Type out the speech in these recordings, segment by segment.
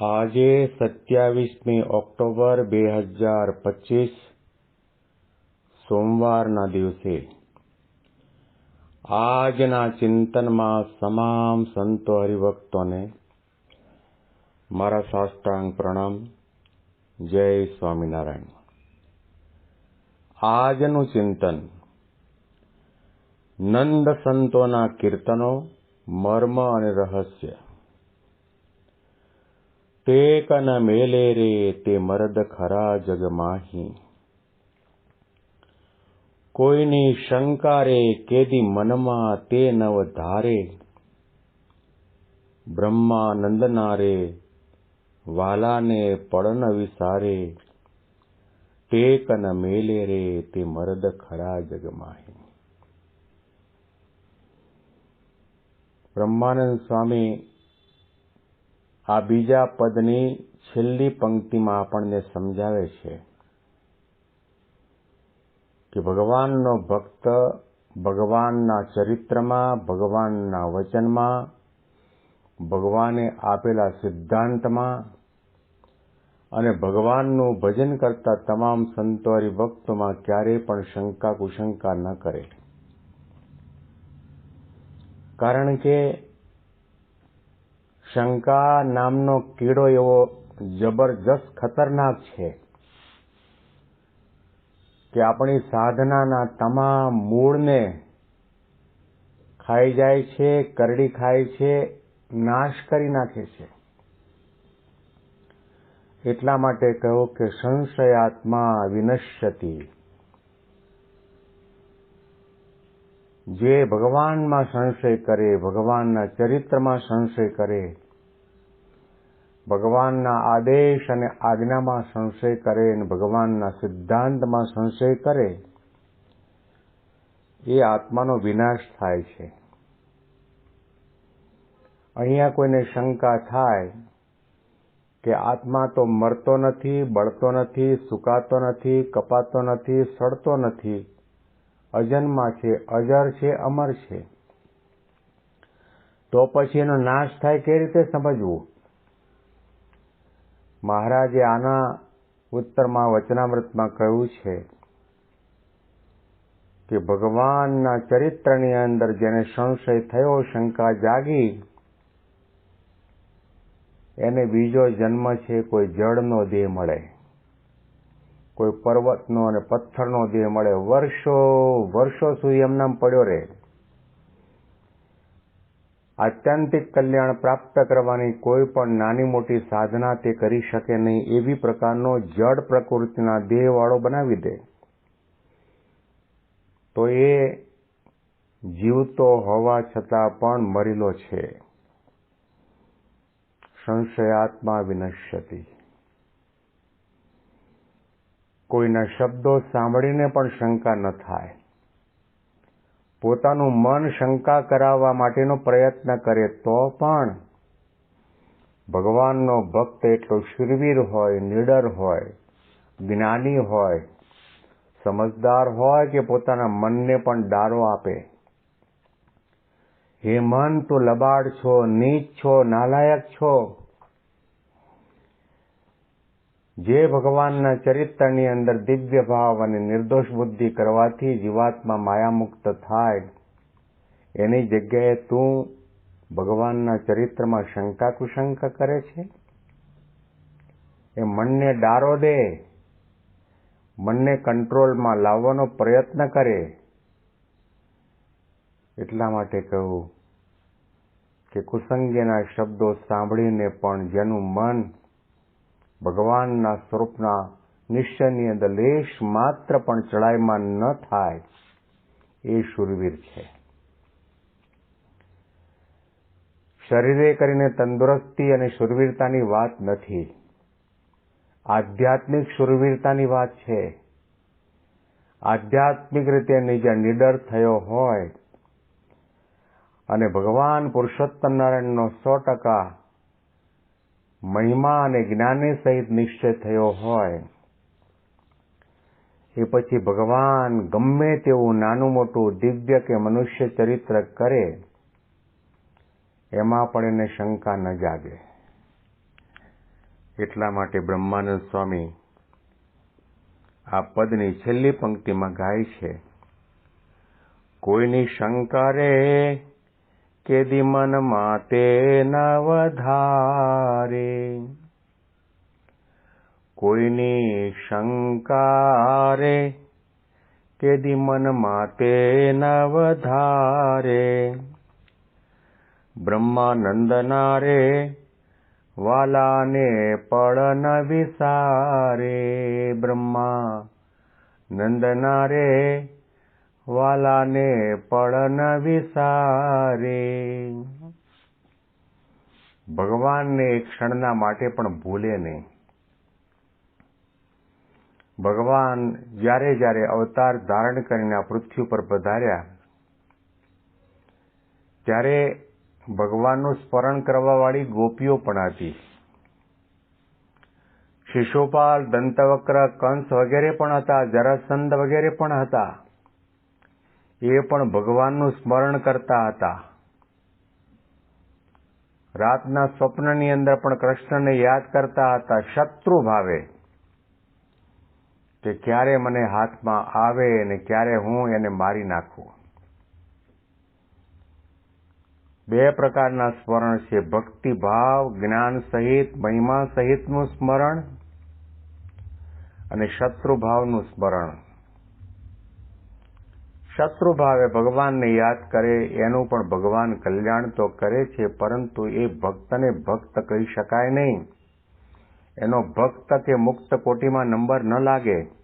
આજે સત્યાવીસમી ઓક્ટોબર બે હજાર પચીસ, સોમવારના દિવસે. આજના ચિંતનમાં તમામ સંતો હરિભક્તોને મારા સાષ્ટાંગ પ્રણામ. જય સ્વામિનારાયણ. આજનું ચિંતન નંદ સંતોના કીર્તનો, મર્મ અને રહસ્ય. તે કન મેલે રે તે મરદ ખરા જગ માહી કોઈની શંકા રે કેદી મનમાં તે નવ ધારે બ્રહ્માનંદના રે વાલાને પડન વિસારે ટેકન કન મેલે રે તે મરદ ખરા જગ માહી બ્રહ્માનંદ સ્વામી આ બીજા પદની છેલ્લી પંક્તિમાં આપણને સમજાવે છે કે ભગવાનનો ભક્ત ભગવાનના ચરિત્રમાં, ભગવાનના વચનમાં, ભગવાને આપેલા સિદ્ધાંતમાં અને ભગવાનનું ભજન કરતા તમામ સંતો હરિભક્તોમાં ક્યારેય પણ શંકા કુશંકા ન કરે. કારણ કે શંકા નામનો કીડો એવો જબરજસ્ત ખતરનાક છે કે આપણી સાધનાના તમામ મૂળને ખાઈ જાય છે, કરડી ખાય છે, નાશ કરી નાખે છે. એટલા માટે કહો કે સંશયાત્મા વિનશ્યતિ. જે ભગવાનમાં સંશય કરે, ભગવાનના ચરિત્રમાં સંશય કરે, ભગવાનના આદેશ અને આજ્ઞામાં સંશય કરે અને ભગવાનના સિદ્ધાંતમાં સંશય કરે, એ આત્માનો વિનાશ થાય છે. અહીંયા કોઈને શંકા થાય કે આત્મા તો મરતો નથી, બળતો નથી, સુકાતો નથી, કપાતો નથી, સડતો નથી. અજન્મા છે, અજર છે, અમર છે. તો પછી એનો નાશ થાય કેવી રીતે સમજવું? મહારાજે આના ઉત્તરમાં વચનામૃતમાં કહ્યું છે કે ભગવાનના ચરિત્રની અંદર જેને સંશય થયો, શંકા જાગી, એને બીજો જન્મ છે, કોઈ જળનો દેહ મળે. કોઈ પર્વતનો અને પથ્થરનો દેહ મળે. વર્ષો વર્ષો સુધી એમનામ પડ્યો રહે. આત્યંતિક કલ્યાણ પ્રાપ્ત કરવાની કોઈ પણ નાની મોટી સાધના તે કરી શકે નહીં એવી પ્રકારનો જડ પ્રકૃતિના દેહવાળો બનાવી દે. તો એ જીવતો હોવા છતાં પણ મરેલો છે. સંશયાત્મા વિનશ્યતિ. કોઈના શબ્દો સાંભળીને પણ શંકા ન થાય. પોતાનું મન શંકા કરાવવા માટેનો પ્રયત્ન કરે તો પણ ભગવાનનો ભક્ત એટલો શિરવીર હોય, નિડર હોય, જ્ઞાની હોય, સમજદાર હોય કે પોતાના મનને પણ ડારો આપે. હે મન, તું લબાડ છો, નીચ છો, નાલાયક છો. જે ભગવાનના ચરિત્રની અંદર દિવ્ય ભાવ અને નિર્દોષ બુદ્ધિ કરવાથી જીવાત્મા માયામુક્ત થાય. એની જગ્યાએ તું ભગવાનના ચરિત્રમાં શંકા કુશંકા કરે છે? એ મનને ડારો દે. મનને કંટ્રોલમાં લાવવાનો પ્રયત્ન કરે. એટલા માટે કહું કે કુસંગીના શબ્દો સાંભળીને પણ જેનું મન ભગવાનના સ્વરૂપના નિશ્ચયની અંદર લેશ માત્ર પણ ચડાઈમાં ન થાય એ શુરવીર છે. શરીરે કરીને તંદુરસ્તી અને શુરવીરતાની વાત નથી. આધ્યાત્મિક શુરવીરતાની વાત છે. આધ્યાત્મિક રીતે નિજ નિડર થયો હોય અને ભગવાન પુરુષોત્તમ નારાયણનો સો ટકા મહિમા અને જ્ઞાને સહિત નિશ્ચય થયો હોય, એ પછી ભગવાન ગમે તેવું નાનું મોટું દિવ્ય કે મનુષ્ય ચરિત્ર કરે, એમાં પણ એને શંકા ન જાગે. એટલા માટે બ્રહ્માનંદ સ્વામી આ પદની છેલ્લી પંક્તિમાં ગાય છે, કોઈની શંકરે કેદી મનમાં તે ન વધારે કોઈની શંકારે કેદી મનમાં તે ન વધારે બ્રહ્માનંદના રે વાલાને પળન વિસારે. બ્રહ્મા નંદના રે વાલાને ન વિસારે. ભગવાનને એક ક્ષણના માટે પણ ભૂલે નહીં. ભગવાન જ્યારે જ્યારે અવતાર ધારણ કરીને આ પૃથ્વી પર પધાર્યા, ત્યારે ભગવાનનું સ્મરણ કરવા વાળી ગોપીઓ પણ હતી. શિશોપાલ, દંતવક્ર, કંસ વગેરે પણ હતા જરાસંદ વગેરે પણ હતા. એ પણ ભગવાનનું સ્મરણ કરતા હતા. રાતના સ્વપ્નની અંદર પણ કૃષ્ણને યાદ કરતા હતા શત્રુ ભાવે કે ક્યારે મને હાથમાં આવે અને ક્યારે હું એને મારી નાખું. બે પ્રકારના સ્મરણ છે ભક્તિ ભાવ જ્ઞાન સહિત, મહિમા સહિતનું સ્મરણ અને શત્રુ ભાવનું સ્મરણ. શત્રુ ભાવે ભગવાનને યાદ કરે, એનું પણ ભગવાન કલ્યાણ તો કરે છે, પરંતુ એ ભક્તને ભક્ત કહી શકાય નહીં. એનો ભક્ત કે મુક્ત કોટીમાં નંબર ન લાગે.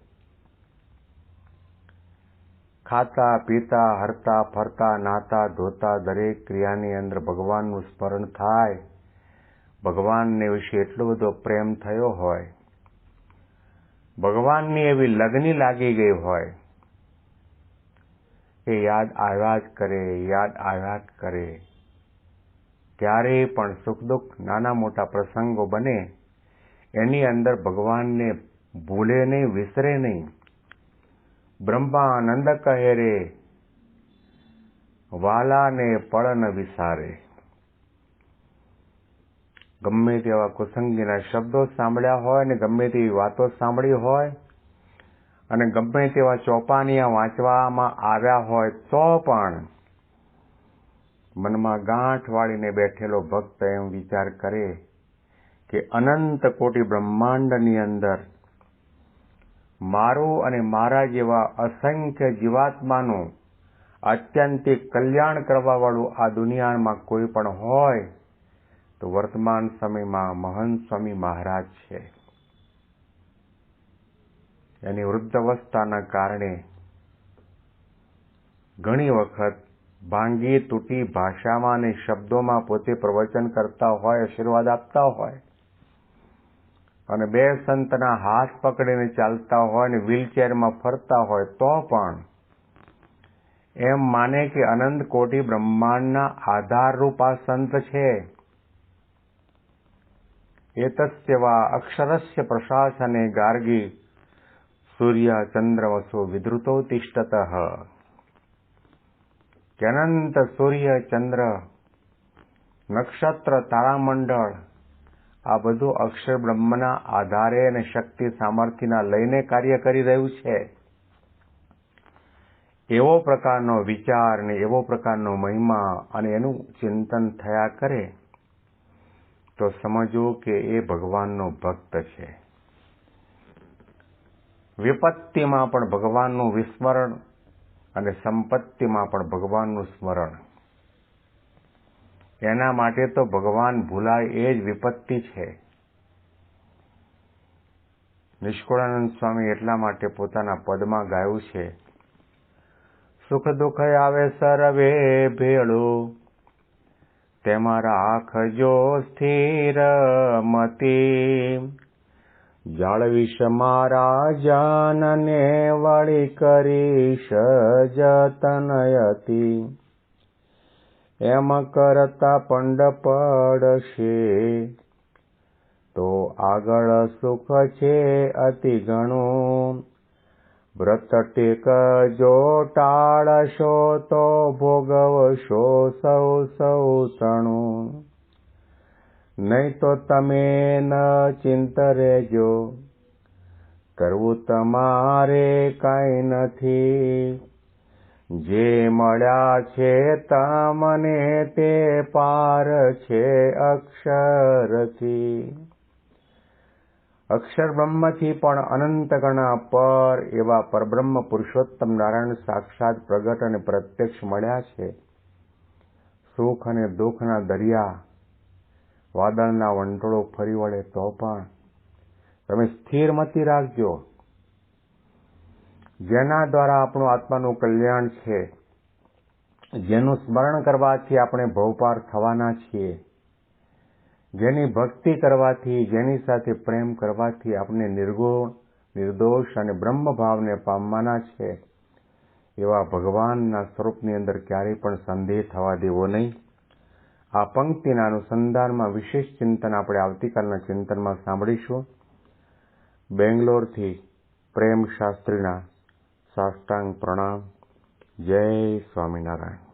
ખાતા, પીતા, હરતા, ફરતા, નાતા, ધોતા દરેક ક્રિયાની અંદર ભગવાનનું સ્મરણ થાય. ભગવાનને વિશે એટલો બધો પ્રેમ થયો હોય. ભગવાનની એવી લગ્ની લાગી ગઈ હોય. એ યાદ આવ્યા કરે, યાદ આવ્યા કરે. ક્યારેય પણ સુખ દુઃખ નાના મોટા પ્રસંગો બને, એની અંદર ભગવાનને ભૂલે નહીં, વિસરે નહીં. બ્રહ્માનંદ કહે રે, વાલાને પળ ન વિસારે. ગમે તેવા કુસંગીના શબ્દો સાંભળ્યા હોય ને ગમે તેવી વાતો સાંભળી હોય અને ગમે તેવા ચોપાનિયા વાંચવામાં આવ્યા હોય તો પણ મનમાં ગાંઠ વાળીને બેઠેલો ભક્ત એમ વિચાર કરે કે અનંત કોટી બ્રહ્માંડની અંદર મારું અને મારા જેવા અસંખ્ય જીવાત્માનું આત્યંતિક કલ્યાણ કરવાવાળું આ દુનિયામાં કોઈ પણ હોય તો વર્તમાન સમયમાં મહંત સ્વામી મહારાજ છે. એની વૃદ્ધાવસ્થાના કારણે ઘણી વખત ભાંગી તૂટી ભાષામાં અને શબ્દોમાં પોતે પ્રવચન કરતા હોય, આશીર્વાદ આપતા હોય અને બે સંતના હાથ પકડીને ચાલતા હોય અને વ્હીલચેરમાં ફરતા હોય, તો પણ એમ માને કે અનંત કોટી બ્રહ્માંડના આધારરૂપ આ સંત છે. એતસ્યવા અક્ષરસ્ય પ્રશાસને ગાર્ગી સૂર્ય ચંદ્રવસો વિધૃતો તિષ્ઠત અનંત સૂર્ય ચંદ્ર નક્ષત્ર તારામંડળ આ બધું અક્ષર બ્રહ્મના આધારે અને શક્તિ સામર્થ્યના લઈને કાર્ય કરી રહ્યું છે એવો પ્રકારનો વિચાર ને એવો પ્રકારનો મહિમા અને એનું ચિંતન થયા કરે તો સમજવું કે એ ભગવાનનો ભક્ત છે વિપત્તિમાં પણ ભગવાનનું વિસ્મરણ અને સંપત્તિમાં પણ ભગવાનનું સ્મરણ. એના માટે તો ભગવાન ભૂલાય એ જ વિપત્તિ છે. નિષ્કુળાનંદ સ્વામી એટલા માટે પોતાના પદમાં ગાયું છે, સુખ દુઃખ આવે સરવે ભેળું, તેમાં રાખજો સ્થિર મતી. જાળવીશ મારા જાનને વળી કરીશ જતનયતી. એમ કરતા પંડ પડશે. તો આગળ સુખ છે અતિ ઘણું. વ્રત ટેક જો ટાળશો તો ભોગવશો સૌ સૌ તણું નહીં તો તમે ન ચિંત રહેજો કરવું તમારે કાંઈ નથી. જે મળ્યા છે તમને તે પાર છે અક્ષરથી. અક્ષર બ્રહ્મથી પણ અનંત ગણા પર એવા પરબ્રહ્મ પુરુષોત્તમ નારાયણ સાક્ષાત પ્રગટ અને પ્રત્યક્ષ મળ્યા છે. સુખ અને દુઃખના દરિયા વાદળના વંટોળો ફરી વળે તો પણ તમે સ્થિર મતી રાખજો. જેના દ્વારા આપણું આત્માનું કલ્યાણ છે, જેનું સ્મરણ કરવાથી આપણે ભવપાર થવાના છીએ. જેની ભક્તિ કરવાથી, જેની સાથે પ્રેમ કરવાથી આપણે નિર્ગુણ, નિર્દોષ અને બ્રહ્મ ભાવને પામવાના છે. એવા ભગવાનના સ્વરૂપની અંદર ક્યારેય પણ સંદેહ થવા દેવો નહીં. આ પંક્તિના અનુસંધાનમાં વિશેષ ચિંતન આપણે આવતીકાલના ચિંતનમાં સાંભળીશું. બેંગ્લોરથી પ્રેમ શાસ્ત્રીના સાષ્ટાંગ પ્રણામ. જય સ્વામિનારાયણ.